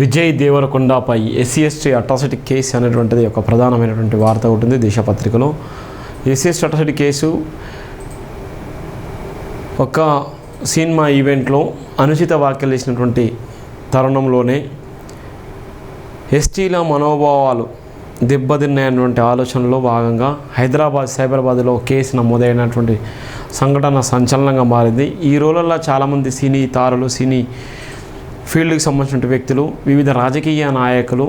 విజయ్ దేవరకొండపై SC ST atrocity case అనేటువంటిది ఒక ప్రధానమైనటువంటి వార్త ఉంటుంది దేశపత్రికలో. ఎస్సీ ఎస్టీ అట్రాసిటీ కేసు ఒక సినిమా ఈవెంట్లో అనుచిత వ్యాఖ్యలు చేసినటువంటి తరుణంలోనే ఎస్టీల మనోభావాలు దెబ్బతిన్నాయన్నటువంటి ఆలోచనలో భాగంగా హైదరాబాద్ సైబరాబాద్లో కేసు నమోదైనటువంటి సంఘటన సంచలనంగా మారింది. ఈ రోజుల్లో చాలామంది సినీ తారులు సినీ ఫీల్డ్కి సంబంధించిన వ్యక్తులు వివిధ రాజకీయ నాయకులు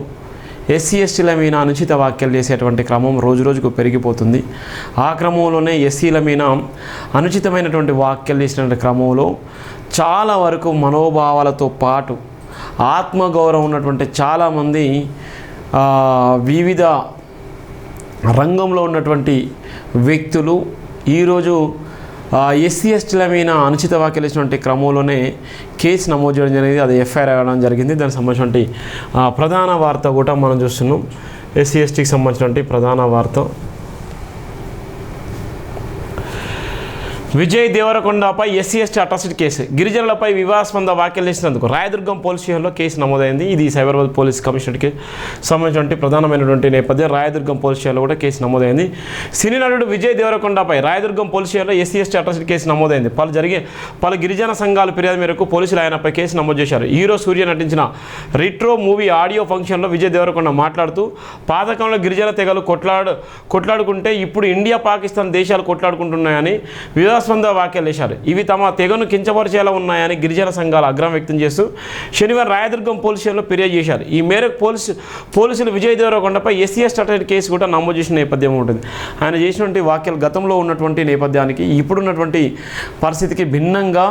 ఎస్సీ ఎస్టీల మీద అనుచిత వ్యాఖ్యలు చేసేటువంటి క్రమం రోజు రోజుకు పెరిగిపోతుంది. ఆ క్రమంలోనే ఎస్సీల మీద అనుచితమైనటువంటి వ్యాఖ్యలు చేసినటువంటి క్రమంలో చాలా వరకు మనోభావాలతో పాటు ఆత్మగౌరవం ఉన్నటువంటి చాలామంది వివిధ రంగంలో ఉన్నటువంటి వ్యక్తులు ఈరోజు ఎస్సీ ఎస్టీల మీద అనుచిత వ్యాఖ్యలు ఇచ్చినటువంటి క్రమంలోనే కేసు నమోదు చేయడం జరిగింది. అది ఎఫ్ఐఆర్ అవ్వడం జరిగింది. దానికి సంబంధించినటువంటి ప్రధాన వార్త కూడా మనం చూస్తున్నాం. ఎస్సీ ఎస్టీకి సంబంధించినటువంటి ప్రధాన వార్త. విజయ్ దేవరకొండపై ఎస్సీ ఎస్టీ అట్రాసిటీ కేసు. గిరిజనులపై వివాదాస్పద వ్యాఖ్యలు చేసినందుకు రాయదుర్గం పోలీస్ స్టేషన్లో కేసు నమోదైంది. ఇది సైబరాబాద్ పోలీస్ కమిషనర్కి సంబంధించినటువంటి ప్రధానమైనటువంటి నేపథ్యం. రాయదుర్గం పోలీస్ స్టేషన్లో కూడా కేసు నమోదైంది. సినీ నటుడు విజయ్ దేవరకొండపై రాయదుర్గం పోలీస్ స్టేషన్లో ఎస్సీ ఎస్టీ అట్రాసిటీ కేసు నమోదైంది. పలు జరిగే పలు గిరిజన సంఘాల ఫిర్యాదు మేరకు పోలీసులు ఆయనపై కేసు నమోదు చేశారు. హీరో సూర్య నటించిన రిట్రో మూవీ ఆడియో ఫంక్షన్లో విజయ్ దేవరకొండ మాట్లాడుతూ పాతకంలో గిరిజన తెగలు కొట్లాడు కొట్లాడుకుంటే ఇప్పుడు ఇండియా పాకిస్తాన్ దేశాలు కొట్లాడుకుంటున్నాయని వివాదాస్పద వ్యాఖ్యలు చేశారు ఇవి తమ తెగను కించపరిచేలా ఉన్నాయని గిరిజన సంఘాలు ఆగ్రహం వ్యక్తం చేస్తూ శనివారం రాయదుర్గం పోలీస్ స్టేషన్లో ఫిర్యాదు చేశారు. ఈ మేరకు పోలీసు పోలీసులు విజయ్ దేవరకొండపై ఎస్సీఎస్ స్టార్టెడ్ కేసు కూడా నమోదు చేసిన నేపథ్యం ఉంటుంది. ఆయన చేసినటువంటి వ్యాఖ్యలు గతంలో ఉన్నటువంటి నేపథ్యానికి ఇప్పుడున్నటువంటి పరిస్థితికి భిన్నంగా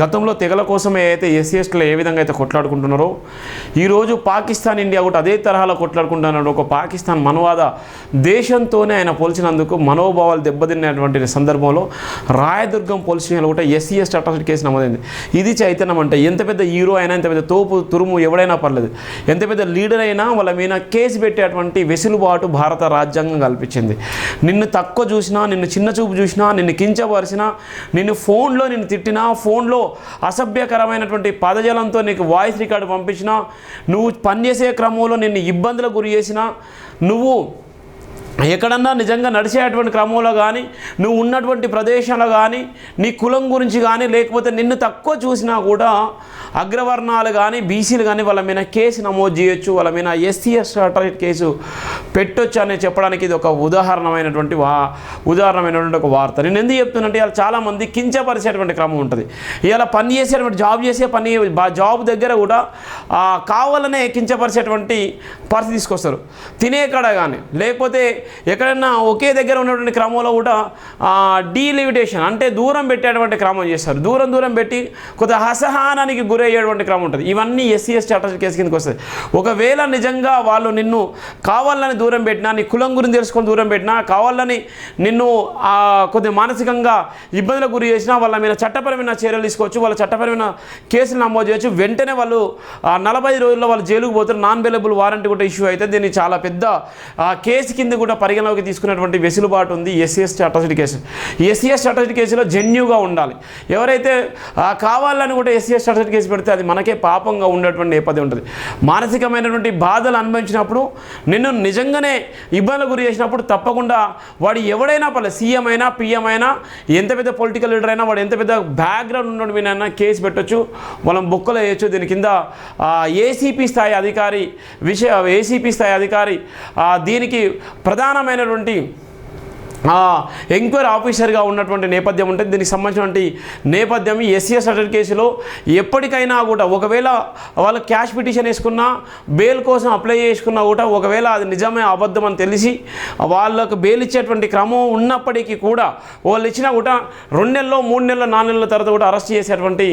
గతంలో తెగల కోసమే అయితే ఎస్సీ ఏ విధంగా అయితే కొట్లాడుకుంటున్నారో ఈరోజు పాకిస్తాన్ ఇండియా కూడా అదే తరహాలో కొట్లాడుకుంటున్నాడు ఒక పాకిస్తాన్ మనవాద దేశంతోనే ఆయన పోల్చినందుకు మనోభావాలు దెబ్బతిన్నటువంటి సందర్భంలో రాయదుర్గం పోలీస్ స్టేషన్లో కూడా ఎస్సీ ఎస్టీ అట్రాసిటీ కేసు నమోదైంది. ఇది చైతన్యం అంటే ఎంత పెద్ద హీరో అయినా ఎంత పెద్ద తోపు తురుము ఎవడైనా పర్లేదు. ఎంత పెద్ద లీడర్ అయినా వాళ్ళ మీద కేసు పెట్టేటువంటి వెసులుబాటు భారత రాజ్యాంగం కల్పించింది. నిన్ను తక్కువ చూసినా నిన్ను చిన్న చూపు చూసినా నిన్ను కించపరిచినా నిన్ను ఫోన్లో నిన్ను తిట్టినా ఫోన్లో అసభ్యకరమైనటువంటి పదజాలంతో నీకు వాయిస్ రికార్డు పంపించినా నువ్వు పనిచేసే క్రమంలో నిన్ను ఇబ్బందులకు గురి చేసినా నువ్వు ఎక్కడన్నా నిజంగా నడిచేటువంటి క్రమంలో కానీ నువ్వు ఉన్నటువంటి ప్రదేశంలో కానీ నీ కులం గురించి కానీ లేకపోతే నిన్ను తక్కువ చూసినా కూడా అగ్రవర్ణాలు కానీ బీసీలు కానీ వాళ్ళ మీద కేసు నమోదు చేయొచ్చు వాళ్ళ మీద ఎస్సీఎస్ కేసు పెట్టొచ్చు అని చెప్పడానికి ఇది ఒక ఉదాహరణమైనటువంటి వా ఉదాహరణమైనటువంటి ఒక వార్త. నేను ఎందుకు చెప్తున్నానంటే ఇలా చాలామంది కించపరిచేటువంటి క్రమం ఉంటుంది. ఇలా పని చేసేటువంటి జాబ్ చేసే పని జాబ్ దగ్గర కూడా కావాలనే కించపరిచేటువంటి పరిస్థితి తీసుకొస్తారు. తినే కాడ కానీ లేకపోతే ఎక్కడైనా ఒకే దగ్గర ఉన్నటువంటి క్రమంలో కూడా డీలిమిటేషన్ అంటే దూరం పెట్టేటువంటి క్రమం చేస్తారు. దూరం దూరం పెట్టి కొంత అసహనానికి గురయ్యేటువంటి క్రమం ఉంటుంది. ఇవన్నీ ఎస్సీ ఎస్టీ అటాచ్ కేసు కిందకి వస్తుంది ఒకవేళ నిజంగా వాళ్ళు నిన్ను కావాలని దూరం పెట్టినా నీ కులం గురించి తెలుసుకొని దూరం పెట్టినా కావాలని నిన్ను ఆ, మానసికంగా ఇబ్బందులకు గురి చేసినా వాళ్ళ మీద చట్టపరమైన చర్యలు తీసుకోవచ్చు వాళ్ళ చట్టపరమైన కేసులు నమోదు చేయొచ్చు. వెంటనే వాళ్ళు నలభై రోజుల్లో వాళ్ళు జైలుకు పోతారు. నాన్ అవైలబుల్ వారంటీ కూడా ఇష్యూ అయితే దీన్ని చాలా పెద్ద కేసు కింద కూడా పరిగణలోకి తీసుకున్నటువంటి వెసులుబాటు ఉంది SC ST atrocity case SC ST atrocity కేసులో జెన్యుగా ఉండాలి. ఎవరైతే కావాలని కూడా ఎస్సీఎస్టీ అటాచ్డ్ కేసు పెడితే అది మనకే పాపంగా ఉండేటువంటి నేపథ్యం ఉంటుంది. మానసికమైనటువంటి బాధలు అనుభవించినప్పుడు నిన్ను నిజంగానే ఇబ్బందులు గురి చేసినప్పుడు తప్పకుండా వాడు ఎవడైనా పర్లేదు సీఎం అయినా పిఎం అయినా ఎంత పెద్ద పొలిటికల్ లీడర్ అయినా వాడు ఎంత పెద్ద బ్యాక్గ్రౌండ్ ఉన్నటువంటి మీనైనా కేసు పెట్టొచ్చు. మనం బొక్కలు వేయచ్చు. దీని కింద ఏసీపీ స్థాయి అధికారి విషయ ఏసీపీ స్థాయి అధికారి దీనికి ప్రధానమైనటువంటి ఎంక్వైరీ ఆఫీసర్గా ఉన్నటువంటి నేపథ్యం ఉంటుంది. దీనికి సంబంధించినటువంటి నేపథ్యం ఎస్సీఎస్ అటెండ్ కేసులో ఎప్పటికైనా కూడా ఒకవేళ వాళ్ళు క్యాష్ పిటిషన్ వేసుకున్నా బెయిల్ కోసం అప్లై చేసుకున్నా కూడా ఒకవేళ అది నిజమే అబద్ధం అని తెలిసి వాళ్ళకు బెయిల్ ఇచ్చేటువంటి క్రమం ఉన్నప్పటికీ కూడా వాళ్ళు ఇచ్చినా కూడా రెండు నెలల్లో మూడు నెలల నాలుగు నెలల తర్వాత కూడా అరెస్ట్ చేసేటువంటి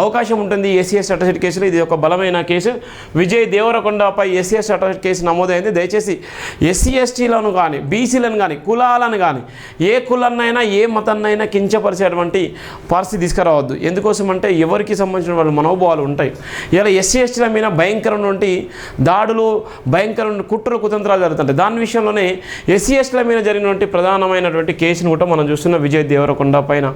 అవకాశం ఉంటుంది ఎస్సీఎస్ సర్టిఫికేట్ కేసులో. ఇది ఒక బలమైన కేసు. విజయ్ దేవరకొండపై ఎస్సీఎస్ సర్టిఫికేట్ కేసు నమోదైంది. దయచేసి ఎస్సీ ఎస్టీలను కానీ బీసీలను కానీ కులాలను కానీ ఏ కులన్నైనా ఏ మతాన్నైనా కించపరిచేటువంటి పరిస్థితి తీసుకురావద్దు. ఎందుకోసం అంటే ఎవరికి సంబంధించిన వాళ్ళ మనోభావాలు ఉంటాయి. ఇలా ఎస్సీ ఎస్టీల మీద భయంకరమైనటువంటి దాడులు భయంకరమైన కుట్ర కుతంత్రాలు జరుగుతుంటాయి. దాని విషయంలోనే ఎస్సీ ఎస్టీల మీద జరిగినటువంటి ప్రధానమైనటువంటి కేసును కూడా మనం చూస్తున్న. విజయ్ దేవరకొండ పైన.